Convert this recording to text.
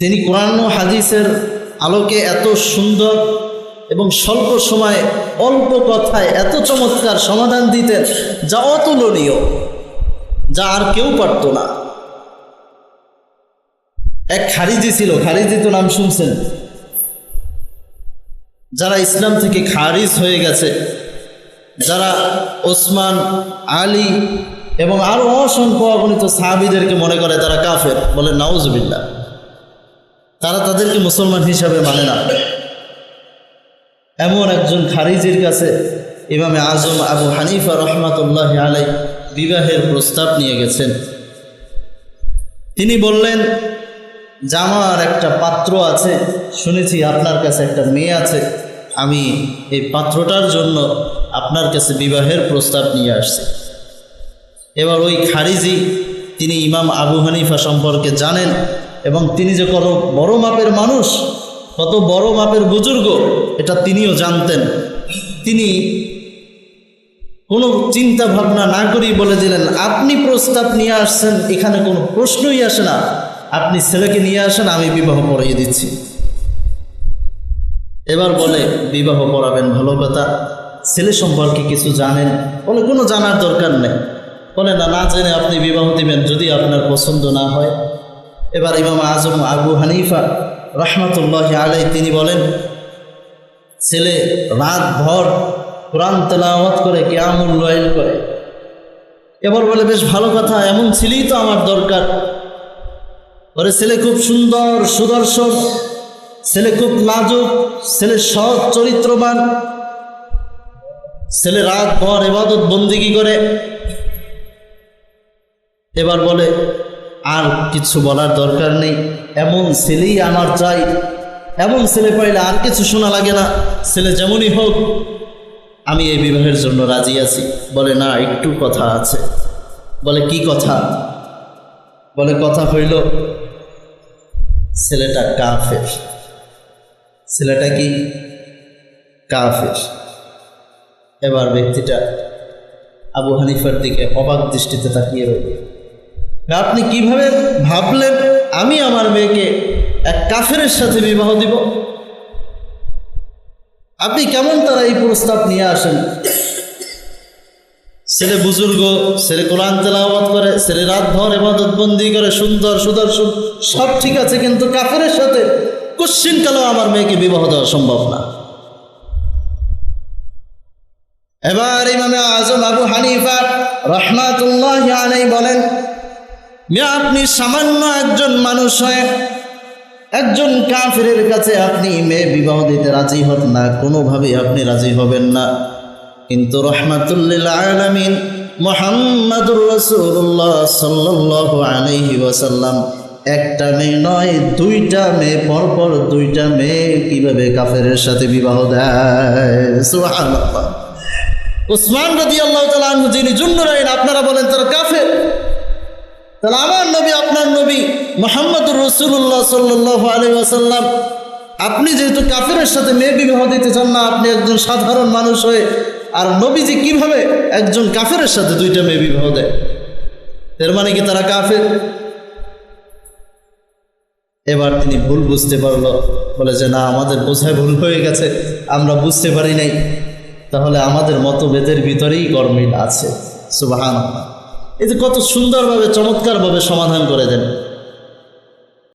তিনি কোরআন ও হাদিসের আলোকে এত সুন্দর এবং স্বল্প সময়ে অল্প কথায় এত চমৎকার সমাধান দিতেন, যা অতুলনীয়, যা আর কেউ পারত না। এক খারিজি ছিল, খারিজি তো নাম শুনছেন? যারা ইসলাম থেকে খারিজ হয়ে গেছে, যারা ওসমান, আলী এবং আরও অসংখ্য অগণিত সাহাবিদেরকে মনে করে তারা কাফের, বলে নাউজবিল্লা তারা তাদেরকে মুসলমান হিসাবে মানে না। এমন একজন খারিজির কাছে ইমামে আজম আবু হানিফা রহমাতুল্লাহ আলাই বিবাহের প্রস্তাব নিয়ে গেছেন। তিনি বললেন যে আমার একটা পাত্র আছে, শুনেছি আপনার কাছে একটা মেয়ে আছে। আমি এই পাত্রটার জন্য আপনার কাছে বিবাহের প্রস্তাব নিয়ে আসছি। এবার ওই খারিজি, তিনি ইমাম আবু হানিফা সম্পর্কে জানেন এবং তিনি যে কত বড় মাপের মানুষ, কত বড় মাপের বুজুর্গ, এটা তিনিও জানতেন। তিনি কোনো চিন্তা ভাবনা না করেই বলে দিলেন, আপনি প্রস্তাব নিয়ে আসছেন, এখানে কোনো প্রশ্নই আসে না। আপনি ছেলেকে নিয়ে আসেন, আমি বিবাহ পড়িয়ে দিচ্ছি। এবার বলে, বিবাহ পড়াবেন ভালো কথা। ছেলে সম্পর্কে কিছু জানেন? বলে, কোনো জানার দরকার নেই। বলে, না না জেনে আপনি বিবাহ দিবেন, যদি আপনার পছন্দ না হয়। এবার ইমাম আজম আবু হানিফা রহমতুল্লাহ আলাই তিনি বলেন, ছেলে রাত ভর কোরআন তেলাওয়াত করে, কেয়ামুল লয়েল করে। এবার বলে, বেশ ভালো কথা, এমন ছেলেই তো আমার দরকার। ওরে ছেলে খুব সুন্দর, সুদর্শন, ছেলে খুব নাজুক, ছেলে সৎ, চরিত্রবান। ছেলে রাত ভর এবাদত বন্দিগি করে। এবার বলে আর কিছু বলার দরকার নেই। এমন ছেলেই আমার চাই। এমন ছেলে পাইলে আর কিছু শোনা লাগে না। ছেলে যেমনই হোক, আমি এই বিবাহের জন্য রাজি আছি। বলে, না, একটু কথা আছে। বলে, কি কথা? বলে, কথা হইল, ছেলেটা কাফের। ছেলেটা কি? কাফের। এবার ব্যক্তিটা আবু হানিফার দিকে অবাক দৃষ্টিতে তাকিয়ে রইল। আপনি কীভাবে ভাবলেন আমি আমার মেয়েকে এক কাফেরের সাথে বিবাহ দিব? আপনি কেমন তারা এই প্রস্তাব নিয়ে আসেন? ছেলে বুজুর্গ, ছেলে কোরআন তেলাওয়াত করে, ছেলে রাত ভর এবাদত বন্দি করে, সুন্দর সুদর্শন, সব ঠিক আছে, কিন্তু কাফেরের সাথে কুশ্চিন কালেও আমার মেয়েকে বিবাহ দেওয়া সম্ভব না। এবার ইমামে আজম আবু হানিফা রহমাতুল্লাহ বলেন মিয়া আপনি সামান্য একজন মানুষ হয়ে একজন কাফিরের কাছে আপনি মেয়ে বিবাহ দিতে রাজি হন না, কোনোভাবেই আপনি রাজি হবেন না। কিন্তু রহমাতুল্লিল আলামিন মোহাম্মদুর রসুল্লাহ সাল্লাহ আলহি ওয়াসাল্লাম একটা মেয়ে নয়, দুইটা মেয়ে, পরপর দুইটা মেয়ে কীভাবে কাফেরের সাথে বিবাহ দেয়? উসমান রদি আল্লাহ তালা যিনি জুন্নুরাইন, আপনারা বলেন তারা কাফের। তাহলে আমার নবী, আপনার নবী মোহাম্মদুর রসুল্লাহ সাল্লাহ আলী আসাল্লাম আপনি যেহেতু কাফেরের সাথে মেয়ে বিবাহ দিতে চান না, আপনি একজন সাধারণ মানুষ হয়ে, আর নবীজি কীভাবে একজন কাফেরের সাথে দুইটা মেয়ে বিবাহ দেয়? এর মানে কি তারা কাফের? এবার তিনি ভুল বুঝতে পারল, বলে যে, না, আমাদের বোঝায় ভুল হয়ে গেছে, আমরা বুঝতে পারি নাই। তাহলে আমাদের মতভেদের ভিতরেই গরমিল আছে সুবাহান এই যে কত সুন্দরভাবে চমৎকারভাবে সমাধান করে দেন।